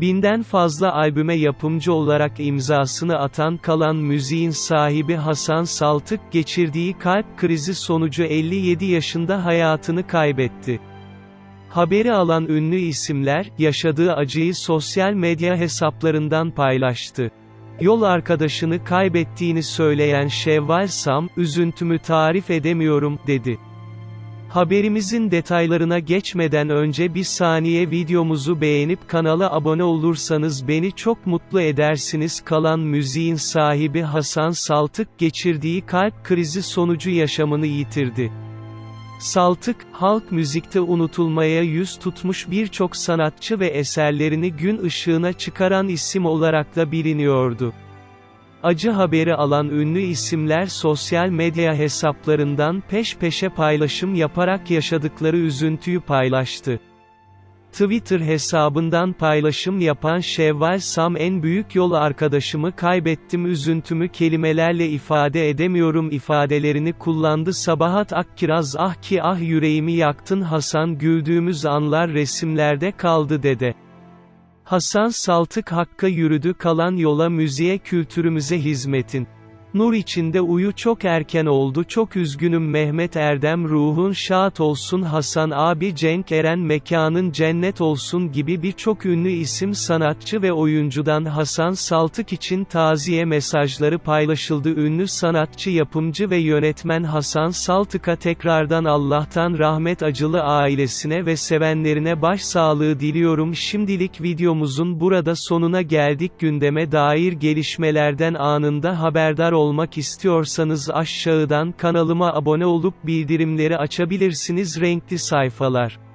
Binden fazla albüme yapımcı olarak imzasını atan kalan müziğin sahibi Hasan Saltık geçirdiği kalp krizi sonucu 57 yaşında hayatını kaybetti. Haberi alan ünlü isimler, yaşadığı acıyı sosyal medya hesaplarından paylaştı. Yol arkadaşını kaybettiğini söyleyen Şevval Sam, üzüntümü tarif edemiyorum, dedi. Haberimizin detaylarına geçmeden önce bir saniye videomuzu beğenip kanala abone olursanız beni çok mutlu edersiniz. Kalan müziğin sahibi Hasan Saltık geçirdiği kalp krizi sonucu yaşamını yitirdi. Saltık, halk müzikte unutulmaya yüz tutmuş birçok sanatçı ve eserlerini gün ışığına çıkaran isim olarak da biliniyordu. Acı haberi alan ünlü isimler sosyal medya hesaplarından peş peşe paylaşım yaparak yaşadıkları üzüntüyü paylaştı. Twitter hesabından paylaşım yapan Şevval Sam en büyük yol arkadaşımı kaybettim üzüntümü kelimelerle ifade edemiyorum ifadelerini kullandı Sabahat Akkiraz ah ki ah yüreğimi yaktın Hasan güldüğümüz anlar resimlerde kaldı dede. Hasan Saltık Hakk'a yürüdü kalan yola müziğe kültürümüze hizmetin. Nur içinde uyu çok erken oldu çok üzgünüm Mehmet Erdem ruhun şahat olsun Hasan abi Cenk Eren mekanın cennet olsun gibi birçok ünlü isim sanatçı ve oyuncudan Hasan Saltık için taziye mesajları paylaşıldı. Ünlü sanatçı yapımcı ve yönetmen Hasan Saltık'a tekrardan Allah'tan rahmet acılı ailesine ve sevenlerine başsağlığı diliyorum. Şimdilik videomuzun burada sonuna geldik. Gündeme dair gelişmelerden anında haberdar olmak istiyorsanız aşağıdan kanalıma abone olup bildirimleri açabilirsiniz renkli sayfalar.